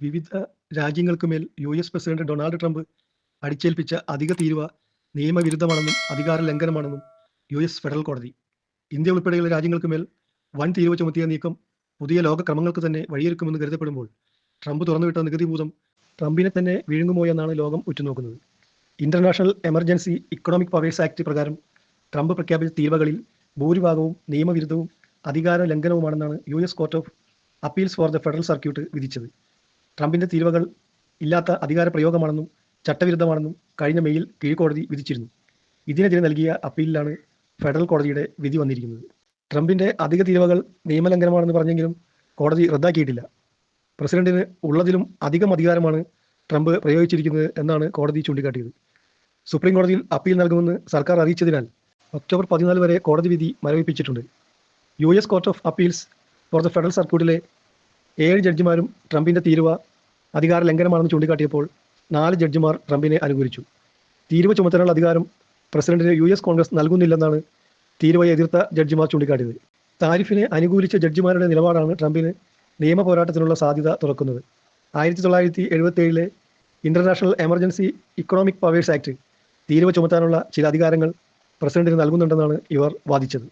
വിവിധ രാജ്യങ്ങൾക്കുമേൽ U S president Donald Trump അടിച്ചേൽപ്പിച്ച അധിക തീരുവ നിയമവിരുദ്ധമാണെന്നും അധികാര ലംഘനമാണെന്നും യു എസ് ഫെഡറൽ കോടതി. ഇന്ത്യ ഉൾപ്പെടെയുള്ള രാജ്യങ്ങൾക്കുമേൽ വൻ തീരുവ ചുമത്തിയ നീക്കം പുതിയ ലോകക്രമങ്ങൾക്ക് തന്നെ വഴിയൊരുക്കുമെന്ന് കരുതപ്പെടുമ്പോൾ ട്രംപ് തുറന്നുവിട്ട നികുതി ഭൂതം ട്രംപിനെ തന്നെ വിഴുങ്ങുമോ എന്നാണ് ലോകം ഉറ്റുനോക്കുന്നത്. International emergency economic powers act പ്രകാരം ട്രംപ് പ്രഖ്യാപിച്ച തീരുവകളിൽ ഭൂരിഭാഗവും നിയമവിരുദ്ധവും അധികാര ലംഘനവുമാണെന്നാണ് U S court of appeals for the federal circuit വിധിച്ചത്. ട്രംപിന്റെ തീരുവകൾ ഇല്ലാത്ത അധികാര പ്രയോഗമാണെന്നും ചട്ടവിരുദ്ധമാണെന്നും കഴിഞ്ഞ മെയിൽ കീഴ്ക്കോടതി വിധിച്ചിരുന്നു. ഇതിനെതിരെ നൽകിയ അപ്പീലിലാണ് ഫെഡറൽ കോടതിയുടെ വിധി വന്നിരിക്കുന്നത്. ട്രംപിന്റെ അധിക തീരുവകൾ നിയമലംഘനമാണെന്ന് പറഞ്ഞെങ്കിലും കോടതി റദ്ദാക്കിയിട്ടില്ല. പ്രസിഡന്റിന് ഉള്ളതിലും അധികം അധികാരമാണ് ട്രംപ് പ്രയോഗിച്ചിരിക്കുന്നത് എന്നാണ് കോടതി ചൂണ്ടിക്കാട്ടിയത്. സുപ്രീം കോടതിയിൽ അപ്പീൽ നൽകുമെന്ന് സർക്കാർ അറിയിച്ചതിനാൽ ഒക്ടോബർ പതിനാല് വരെ കോടതി വിധി മരവിപ്പിച്ചിട്ടുണ്ട്. U S court of appeals for the federal സർക്യൂട്ടിലെ ഏഴ് ജഡ്ജിമാരും ട്രംപിന്റെ തീരുവ അധികാര ലംഘനമാണെന്ന് ചൂണ്ടിക്കാട്ടിയപ്പോൾ നാല് ജഡ്ജിമാർ ട്രംപിനെ അനുകൂലിച്ചു. തീരുവ ചുമത്താനുള്ള അധികാരം പ്രസിഡന്റിന് യു എസ് കോൺഗ്രസ് നൽകുന്നില്ലെന്നാണ് തീരുവയെ എതിർത്ത ജഡ്ജിമാർ ചൂണ്ടിക്കാട്ടിയത്. താരിഫിനെ അനുകൂലിച്ച ജഡ്ജിമാരുടെ നിലപാടാണ് ട്രംപിന് നിയമ പോരാട്ടത്തിനുള്ള സാധ്യത തുറക്കുന്നത്. ആയിരത്തി തൊള്ളായിരത്തി എഴുപത്തി ഏഴിലെ international emergency economic powers act തീരുവ ചുമത്താനുള്ള ചില അധികാരങ്ങൾ പ്രസിഡന്റിന് നൽകുന്നുണ്ടെന്നാണ് ഇവർ വാദിച്ചത്.